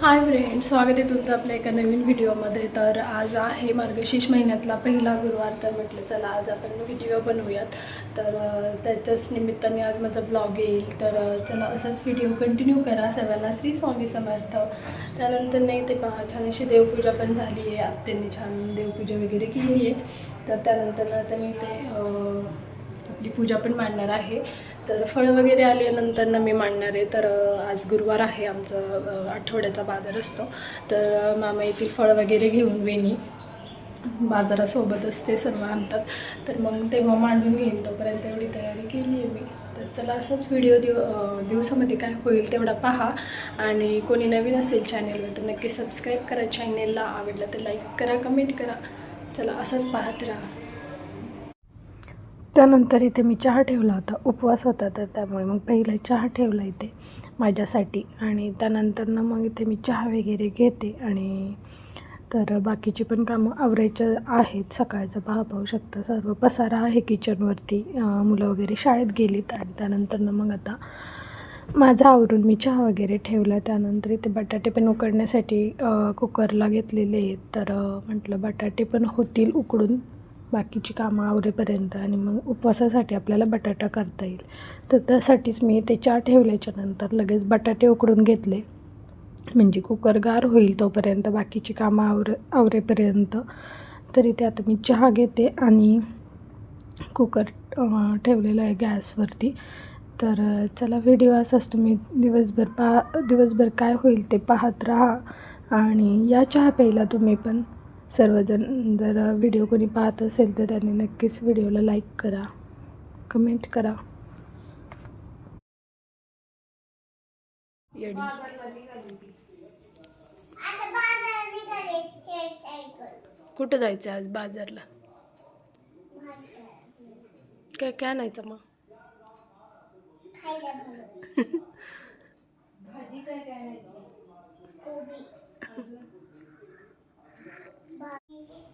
Hi friend स्वागत आहे तुमचं आपल्या एका नवीन व्हिडिओमध्ये. तर आज आहे मार्गशीर्ष महिन्यातला पहिला गुरुवार तर म्हटलं चला आज आपण व्हिडिओ बनवूयात. तर त्याच्याच निमित्ताने आज माझा ब्लॉग येईल. तर चला असाच व्हिडिओ कंटिन्यू करा सर्वांना. श्री स्वामी समर्थ. त्यानंतर नाही ते पहा छान अशी देवपूजा पण झाली आहे. आत्यांनी छान देवपूजा वगैरे केली आहे. तर त्यानंतर आता मी ते आपली पूजा पण मांडणार आहे. तर फळं वगैरे आल्यानंतर ना मी मांडणार आहे. तर आज गुरुवार आहे आमचं आठवड्याचा बाजार असतो. तर मामा येथील फळं वगैरे घेऊन वेणी. बाजारासोबत असते सर्व आणतात. तर मग तेव्हा मांडून घेईन. तोपर्यंत एवढी तयारी केली आहे मी. तर चला असाच व्हिडिओ दिव दिवसामध्ये काय होईल तेवढा पहा. आणि कोणी नवीन असेल चॅनेलवर तर नक्की सबस्क्राईब करा चॅनेलला आवडलं तर लाईक करा कमेंट करा. चला असंच पाहत राहा. त्यानंतर इथे मी चहा ठेवला होता. उपवास होता तर त्यामुळे मग पहिला चहा ठेवला इथे माझ्यासाठी. आणि त्यानंतर ना मग इथे मी चहा वगैरे घेते. आणि तर बाकीची पण कामं आवरायचं आहेत. सकाळचं पहा पाहू शकता. सर्व पसारा आहे किचनवरती. मुलं वगैरे शाळेत गेलीत आणि त्यानंतर ना मग आता माझं आवरून मी चहा वगैरे ठेवला. त्यानंतर इथे बटाटे पण उकडण्यासाठी कुकरला घेतलेले आहेत. तर म्हटलं बटाटे पण होतील उकडून. बाकीची कामं आवरेपर्यंत आणि मग उपवासासाठी आपल्याला बटाटा करता येईल. तर त्यासाठीच मी ते चहा ठेवल्याच्यानंतर लगेच बटाटे उकडून घेतले. म्हणजे कुकर गार होईल तोपर्यंत बाकीची कामं आवर आवरेपर्यंत. तर इथे आता मी चहा घेते आणि कुकर ठेवलेलं ठेवलेला आहे गॅसवरती. तर चला व्हिडिओ असाच तुम्ही दिवसभर पहा दिवसभर काय होईल ते पाहत राहा. आणि या चहा प्यायला तुम्ही पण सर्वजण जर व्हिडिओ कोणी पाहत असेल तर त्यांनी नक्कीच व्हिडिओला लाईक करा. कमेंट करा. कुठं जायचं आज बाजारला? काय काय आणायचं मग? आणि चपात्या पण नाही हा. आणि पाणी प्यायचं आणि जेवण पाणी प्यायचं लाइट खाला शेक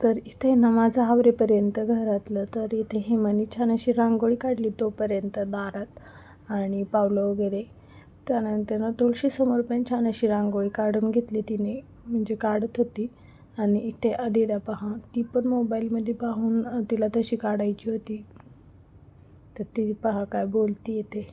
तर इथे ना माझं आवरेपर्यंत घरातलं तर इथे हेमाने छान अशी रांगोळी काढली तोपर्यंत दारात आणि पावलं वगैरे. त्यानंतर ना तुळशीसमोर पण छान अशी रांगोळी काढून घेतली तिने म्हणजे काढत होती. आणि इथे आदिरा पहा ती पण मोबाईलमध्ये पाहून तिला तशी काढायची होती. तर ती पहा काय बोलती येते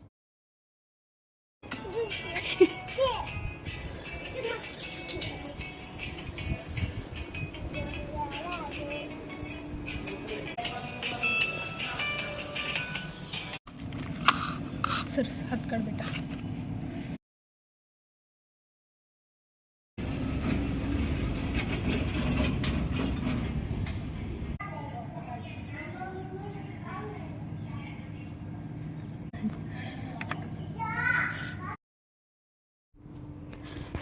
सर हात काढ बेटा.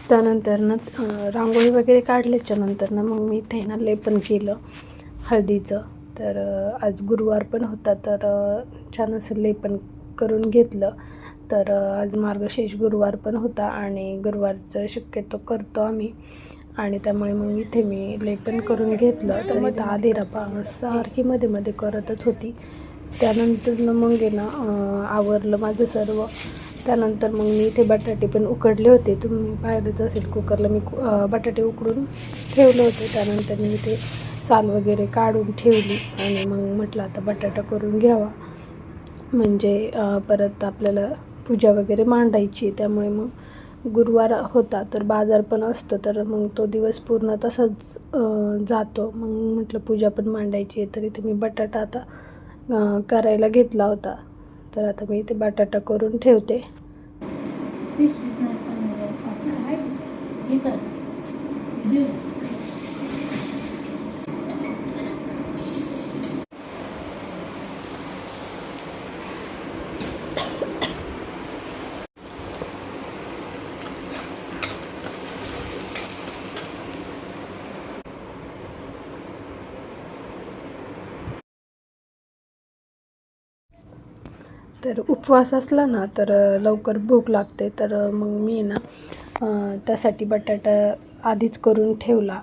त्यानंतर ना रांगोळी वगैरे काढल्याच्या नंतर ना मग मी इथे ना लेपन केलं हळदीचं. तर आज गुरुवार पण होता तर छान असं लेपन करून घेतलं. तर आज मार्गशीर्ष गुरुवार पण होता आणि गुरुवारचं शक्यतो करतो आम्ही. आणि त्यामुळे मग इथे मी लेपन करून घेतलं. तर मग आधीरा पा सारखी मध्ये मध्ये करतच होती. त्यानंतर मग आहे ना आवरलं माझं सर्व. त्यानंतर मग मी इथे बटाटे पण उकडले होते. तुम्ही पाहिलंच असेल कुकरला मी कु- बटाटे उकडून ठेवले होते. त्यानंतर मी इथे साल वगैरे काढून ठेवली आणि मग म्हटलं आता बटाटा करून घ्यावा. म्हणजे परत आपल्याला पूजा वगैरे मांडायची त्यामुळे मग गुरुवार होता तर बाजार पण असतो तर मग तो दिवस पूर्ण तसाच जातो. मग म्हटलं पूजा पण मांडायची आहे तर इथे मी बटाटा आता करायला घेतला होता. तर आता मी इथे बटाटा करून ठेवते. तर उपवास असला ना तर लवकर भूक लागते. तर मग मी ना त्यासाठी बटाटा आधीच करून ठेवला.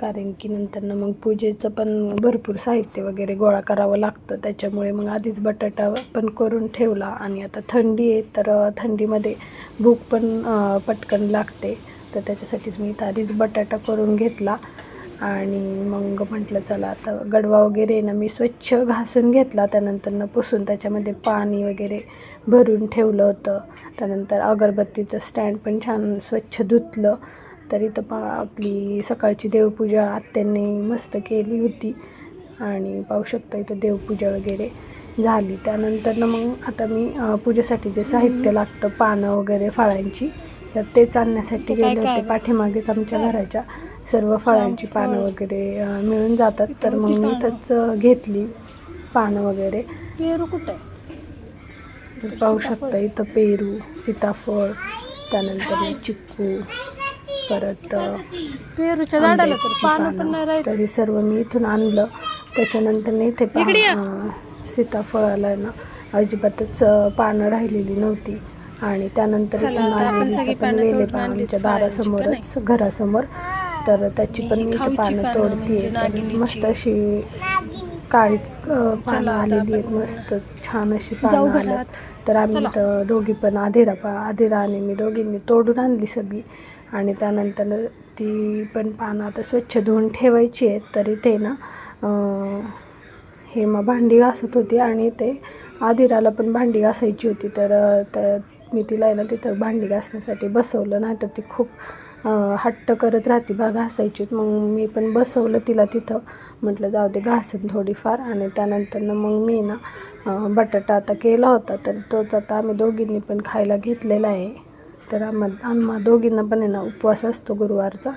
कारण की नंतर ना मग पूजेचं पण भरपूर साहित्य वगैरे गोळा करावं लागतं. त्याच्यामुळे मग आधीच बटाटा पण करून ठेवला. आणि आता थंडी आहे तर थंडीमध्ये भूक पण पटकन लागते. तर त्याच्यासाठीच मी इथं आधीच बटाटा करून घेतला. आणि मग म्हटलं चला आता गडवा वगैरे ना मी स्वच्छ घासून घेतला. त्यानंतर पुसून त्याच्यामध्ये पाणी वगैरे भरून ठेवलं होतं. त्यानंतर अगरबत्तीचं स्टँड पण छान स्वच्छ धुतलं. तर इथं पा आपली सकाळची देवपूजा आत्यांनी मस्त केली होती. आणि पाहू शकता इथं देवपूजा वगैरे झाली. त्यानंतर ना मग आता मी पूजेसाठी जे साहित्य लागतं पानं वगैरे फळांची तर तेच आणण्यासाठी गेले होते पाठीमागेच आमच्या घराच्या सर्व फळांची पानं वगैरे मिळून जातात. तर मग मी अं, घेतली पानं वगैरे. पेरू कुठे पाहू शकता इथं पेरू सीताफळ त्यानंतर चिक्कू परत पेरूच्या झाडाला तर पानं पण. नाही तर हे सर्व मी इथून आणलं. त्याच्यानंतर इथे सीताफळाला ना अजिबातच पानं राहिलेली नव्हती. आणि त्यानंतर पण वेल आमच्या का दारासमोरच घरासमोर तर त्याची पण मी पानं तोडते म्हणजे तर. मस्त अशी काळी पानं आलेली आहेत मस्त छान अशी पानं घरात. तर आम्ही. इथं दोघी पण आधीरा पा आधीरा आणि मी दोघींनी तोडून आणली सगळी आणि त्यानंतर ती पण पानं आता स्वच्छ धुवून ठेवायची आहेत तरी ते ना हे मग भांडी घासत होती आणि ते आदिराला पण भांडी घासायची होती तर मी तिला आहे ना तिथं भांडी घासण्यासाठी बसवलं नाही तर ती खूप हट्ट करत राहते बा घासायची. मग मी पण बसवलं तिला तिथं. म्हटलं जाऊ दे घासन थोडीफार. आणि त्यानंतर मग मी ना बटाटा आता केला होता तर तोच आता आम्ही दोघींनी पण खायला घेतलेला आहे. तर आम्हा आम्हा दोघींना पण आहे ना उपवास असतो गुरुवारचा.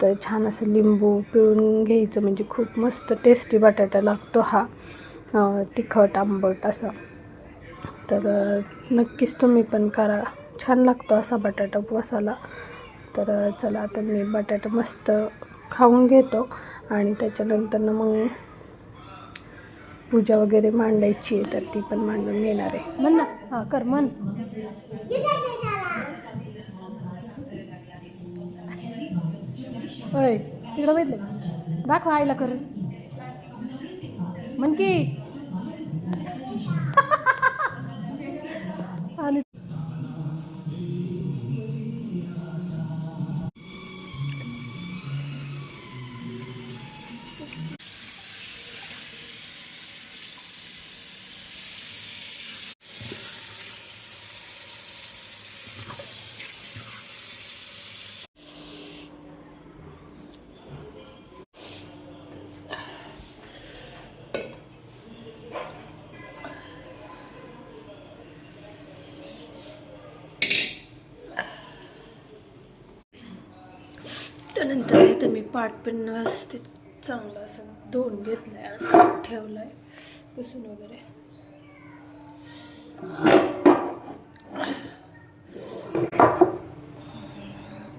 तर छान असं लिंबू पिळून घ्यायचं म्हणजे खूप मस्त टेस्टी बटाटा लागतो हा. तिखट आंबट असा. तर नक्कीच तुम्ही पण करा. छान लागतो असा बटाटा उपवासाला. तर चला आता मी बटाटा मस्त खाऊन घेतो आणि त्याच्यानंतर मग पूजा वगैरे मांडायची आहे तर ती पण मांडून घेणार आहे. म्हण ना. हां कर म्हण. होय इकडं बघितलं दाखवा आईला कर म्हण की. त्यानंतर पण व्यवस्थित चांगलं असं धुवून घेतलं आहे आणि ठेवलं आहे पुसून वगैरे.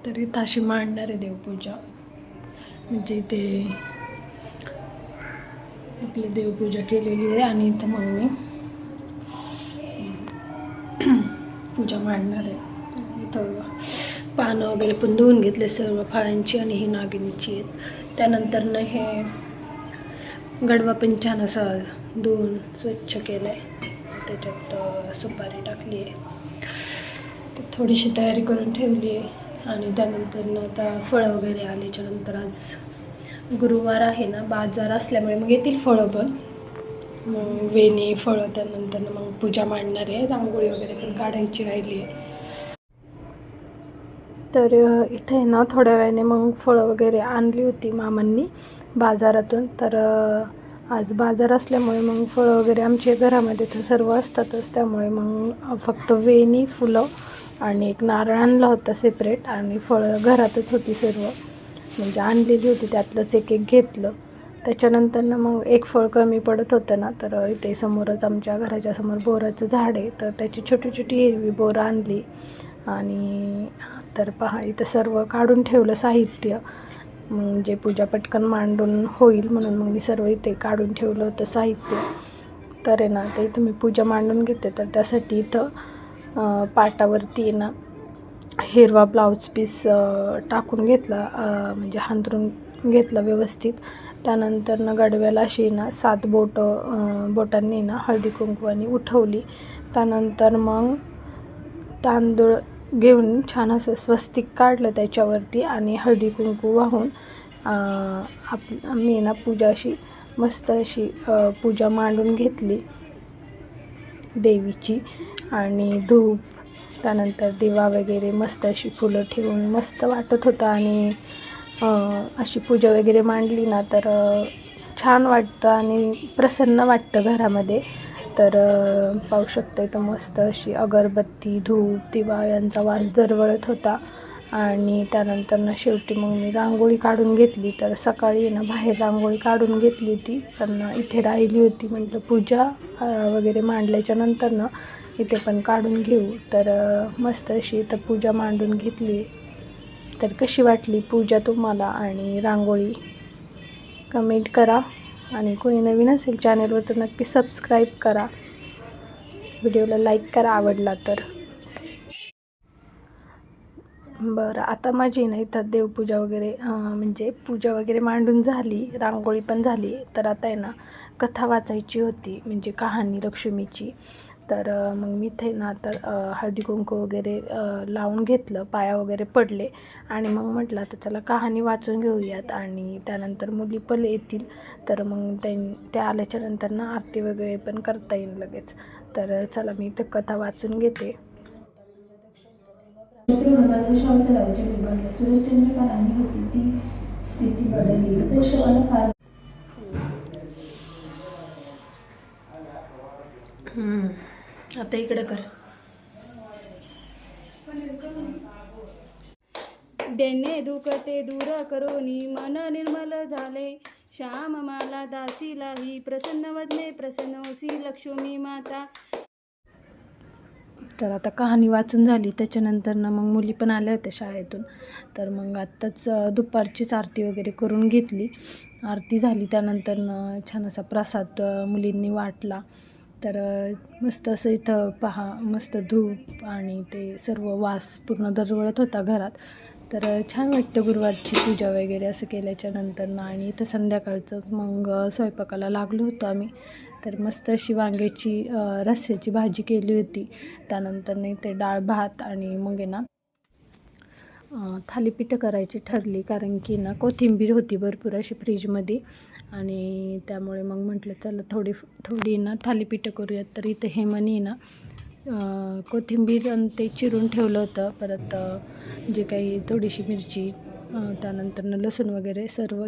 तर इथं अशी मांडणार आहे देवपूजा. म्हणजे इथे आपली देवपूजा केलेली आहे आणि इथं मग मी पूजा मांडणार आहे. पानं वगैरे पण धुवून घेतले सर्व फळांची आणि ही नागिनीची आहेत. त्यानंतरनं हे गडवा पण छान असा धुवून स्वच्छ केलं आहे त्याच्यात सुपारी टाकली आहे. थोडीशी तयारी करून ठेवली आहे. आणि त्यानंतरनं आता फळं वगैरे आल्याच्यानंतर आज गुरुवार आहे ना बाजार असल्यामुळे मग येतील फळं पण. मग वेणी फळं त्यानंतर मग पूजा मांडणार आहे. रांगोळी वगैरे पण काढायची राहिली आहे. तर इथे ना थोड्या वेळाने मग फळं वगैरे आणली होती मामांनी बाजारातून. तर आज बाजार असल्यामुळे मग फळं वगैरे आमच्या घरामध्ये तर सर्व असतातच. त्यामुळे मग फक्त वेणी फुलं आणि एक नारळ आणला होता सेपरेट आणि फळं घरातच होती सर्व. म्हणजे आणलेली होती त्यातलंच एक एक घेतलं. त्याच्यानंतर ना मग एक फळ कमी पडत होतं ना तर इथे समोरच आमच्या घराच्या समोर बोराचं झाड आहे. तर त्याची छोटी छोटी हिरवी बोरं आणली आणि तर पहा इथं सर्व काढून ठेवलं साहित्य. म्हणजे पूजा पटकन मांडून होईल म्हणून मग मी सर्व इथे काढून ठेवलं होतं साहित्य. तर आहे ना ते इथं मी पूजा मांडून घेते तर त्यासाठी इथं पाटावरती ना हिरवा ब्लाऊज पीस टाकून घेतला म्हणजे हांतरून घेतलं व्यवस्थित. त्यानंतर ना गडव्याला अशी ना सात बोटं बोटांनी ना हळदी कुंकवानी उठवली. त्यानंतर मग तांदूळ घेऊन छान असं स्वस्तिक काढलं त्याच्यावरती आणि हळदी कुंकू वाहून आप मी ना पूजा अशी मस्त अशी पूजा मांडून घेतली देवीची. आणि धूप त्यानंतर दिवा वगैरे मस्त अशी फुलं ठेवून मस्त वाटत होतं आणि अशी पूजा वगैरे मांडली ना तर छान वाटतं आणि प्रसन्न वाटतं घरामध्ये. तर पाहू शकता इथं मस्त अशी अगरबत्ती धूप दिवा यांचा वास दरवळत होता. आणि त्यानंतर ना शेवटी मग मी रांगोळी काढून घेतली. तर सकाळी ना बाहेर रांगोळी काढून घेतली होती. पण इथे राहिली होती म्हटलं पूजा वगैरे मांडल्याच्या नंतर ना इथे पण काढून घेऊ. तर मस्त अशी इथं पूजा मांडून घेतली. तर कशी वाटली पूजा तुम्हाला? आणि रांगोळी कमेंट करा. आणि कोणी नवीन असेल चॅनलवर तर नक्की सबस्क्राईब करा. व्हिडिओला लाईक करा आवडला तर. बरं आता माझी ना इथं देवपूजा वगैरे म्हणजे पूजा वगैरे मांडून झाली रांगोळी पण झाली. तर आता आहे ना कथा वाचायची होती म्हणजे कहाणी लक्ष्मीची. तर मग मी ते ना आता हळदी कुंकू वगैरे लावून घेतलं पाया वगैरे पडले. आणि मग म्हटलं आता चला कहाणी वाचून घेऊयात. आणि त्यानंतर मुली पण येतील. तर मग त्यां त्या आल्याच्यानंतर ना आरती वगैरे पण करता येईल लगेच. तर चला मी ते कथा वाचून घेते. होती. ती स्थिती बदलली. आता इकडे कर. देणे दुखते दूर करोनी मन निर्मल झाले. श्याम माला दासीलाही प्रसन्न वदने प्रसन्न होसी लक्ष्मी माता. तर आता कहाणी वाचून झाली. त्याच्यानंतर ना मग मुली पण आल्या होत्या शाळेतून. तर मग आत्ताच दुपारचीच आरती वगैरे करून घेतली. आरती झाली. त्यानंतर ना छान असा प्रसाद मुलींनी वाटला. तर मस्त असं इथं पहा मस्त धूप आणि ते सर्व वास पूर्ण दरवळत होता घरात. तर छान वाटतं गुरुवारची पूजा वगैरे असं केल्याच्यानंतर ना. आणि इथं संध्याकाळचं मग स्वयंपाकाला लागलो होतो आम्ही. तर मस्त अशी वांग्याची रस्स्याची भाजी केली होती. त्यानंतर नाही ते डाळ भात आणि मग आहे ना थालीपीठं करायची ठरली. कारण की ना कोथिंबीर होती भरपूर अशी फ्रीजमध्ये. आणि त्यामुळे मग म्हटलं चला थोडी थोडी ना थालीपीठं करूयात. तर इथं हेमाने ना कोथिंबीर आणि ते चिरून ठेवलं होतं. परत जे काही थोडीशी मिरची त्यानंतर ना लसूण वगैरे सर्व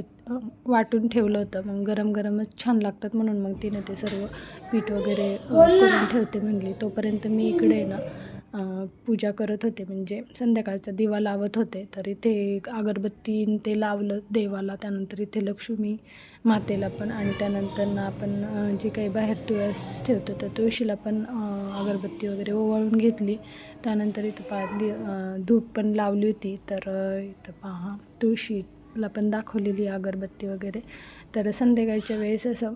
वाटून ठेवलं होतं. मग गरम गरमच छान लागतात म्हणून मग तिने ते सर्व पीठ वगैरे करून ठेवते म्हणली. तोपर्यंत मी इकडे ना पूजा करत होते. म्हणजे संध्याकाळचा दिवा लावत होते. तर इथे अगरबत्ती ते लावलं देवाला. त्यानंतर इथे लक्ष्मी मातेला पण आणि त्यानंतर ना आपण जे काही बाहेर तुळस ठेवतो तर तुळशीला पण अगरबत्ती वगैरे ओवाळून घेतली. त्यानंतर इथं पाहिली धूप पण लावली होती. तर इथं पहा तुळशीला पण दाखवलेली अगरबत्ती वगैरे. तर संध्याकाळच्या वेळेस असं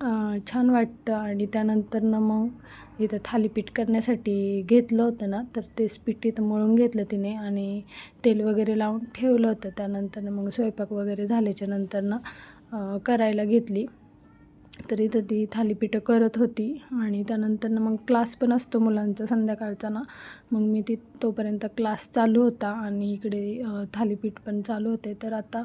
छान वाटतं. आणि त्यानंतर ना मग इथं थालीपीठ करण्यासाठी घेतलं होतं ना तर तेच पीठ इथं मळून घेतलं तिने आणि तेल वगैरे लावून ठेवलं होतं. त्यानंतर मग स्वयंपाक वगैरे झाल्याच्यानंतर ना करायला घेतली. तर इथं ती थालीपीठं करत होती आणि त्यानंतर ना मग क्लास पण असतो मुलांचा संध्याकाळचा ना. मग मी ती तोपर्यंत क्लास चालू होता आणि इकडे थालीपीठ पण चालू होते. तर आता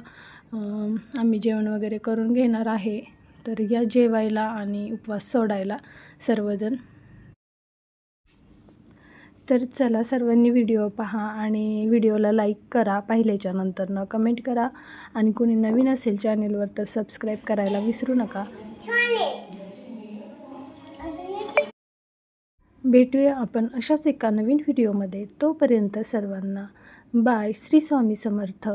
आम्ही जेवण वगैरे करून घेणार आहे. तर या जेवायला आणि उपवास सोडायला सर्वजण. तर चला सर्वांनी व्हिडिओ पहा आणि व्हिडिओला लाईक करा पाहिल्याच्या नंतर न कमेंट करा. आणि कोणी नवीन असेल चॅनेलवर तर सबस्क्राईब करायला विसरू नका. भेटूया आपण अशाच एका नवीन व्हिडिओमध्ये. तोपर्यंत सर्वांना बाय. श्री स्वामी समर्थ.